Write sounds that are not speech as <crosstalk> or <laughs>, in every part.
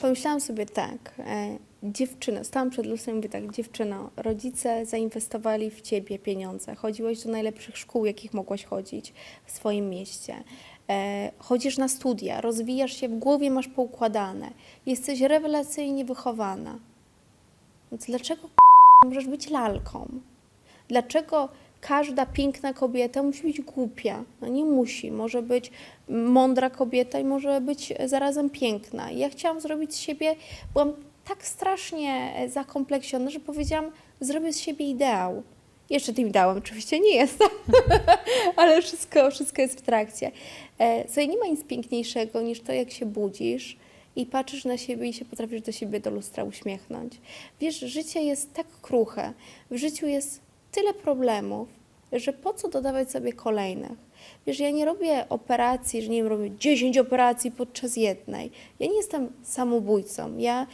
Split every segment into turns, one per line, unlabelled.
Pomyślałam sobie tak, e, dziewczyna, stałam przed lustrem i mówię tak, dziewczyno, rodzice zainwestowali w ciebie pieniądze, chodziłaś do najlepszych szkół, jakich mogłaś chodzić w swoim mieście, e, chodzisz na studia, rozwijasz się, w głowie masz poukładane, jesteś rewelacyjnie wychowana. Więc dlaczego możesz być lalką? Dlaczego każda piękna kobieta musi być głupia? No nie musi. Może być mądra kobieta i może być zarazem piękna. Ja chciałam zrobić z siebie, byłam tak strasznie zakompleksiona, że powiedziałam, zrobię z siebie ideał. Jeszcze tym ideałem oczywiście nie jestem, <laughs> ale wszystko, wszystko jest w trakcie. E, Słuchaj, nie ma nic piękniejszego niż to, jak się budzisz i patrzysz na siebie i się potrafisz do siebie do lustra uśmiechnąć. Wiesz, życie jest tak kruche, w życiu jest tyle problemów, że po co dodawać sobie kolejnych? Wiesz, ja nie robię operacji, że nie wiem, robię 10 operacji podczas jednej. Ja nie jestem samobójcą. Ja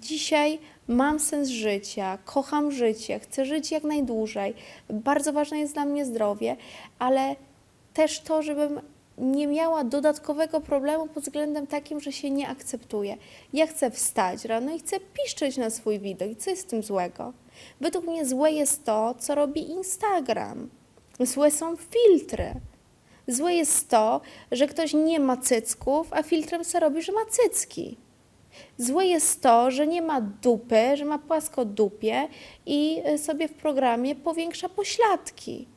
dzisiaj mam sens życia, kocham życie, chcę żyć jak najdłużej. Bardzo ważne jest dla mnie zdrowie, ale też to, żebym nie miała dodatkowego problemu pod względem takim, że się nie akceptuję. Ja chcę wstać rano i chcę piszczeć na swój widok. I co jest w tym złego? Według mnie złe jest to, co robi Instagram. Złe są filtry. Złe jest to, że ktoś nie ma cycków, a filtrem se robi, że ma cycki. Złe jest to, że nie ma dupy, że ma płasko dupie i sobie w programie powiększa pośladki.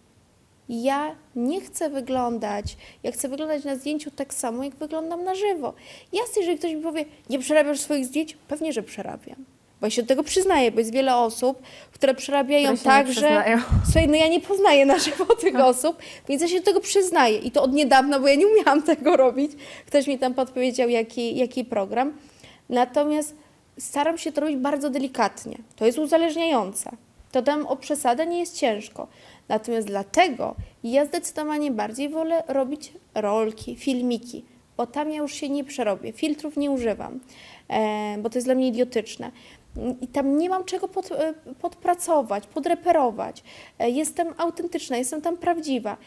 Ja nie chcę wyglądać, ja chcę wyglądać na zdjęciu tak samo, jak wyglądam na żywo. Jasne, jeżeli ktoś mi powie, nie przerabiasz swoich zdjęć, pewnie, że przerabiam. Bo ja się do tego przyznaję, bo jest wiele osób, które przerabiają
Które
tak, że. Słuchaj, no ja nie poznaję na żywo <laughs> tych osób, więc ja się do tego przyznaję. I to od niedawna, bo ja nie umiałam <laughs> tego robić. Ktoś mi tam podpowiedział, jaki, jaki program. Natomiast staram się to robić bardzo delikatnie. To jest uzależniające. To tam o przesadę nie jest ciężko. Natomiast dlatego ja zdecydowanie bardziej wolę robić rolki, filmiki, bo tam ja już się nie przerobię. Filtrów nie używam, e, bo to jest dla mnie idiotyczne. I tam nie mam czego pod, e, podpracować, podreperować. E, Jestem autentyczna, jestem tam prawdziwa.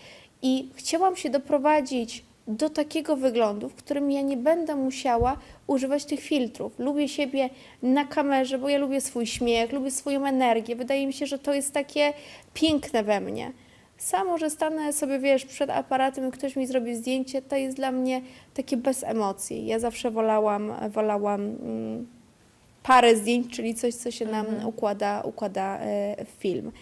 I chciałam się doprowadzić do takiego wyglądu, w którym ja nie będę musiała używać tych filtrów. Lubię siebie na kamerze, bo ja lubię swój śmiech, lubię swoją energię. Wydaje mi się, że to jest takie piękne we mnie. Samo, że stanę sobie, wiesz, przed aparatem i ktoś mi zrobi zdjęcie, to jest dla mnie takie bez emocji. Ja zawsze wolałam, wolałam mm, parę zdjęć, czyli coś, co się nam układa, układa e, w film.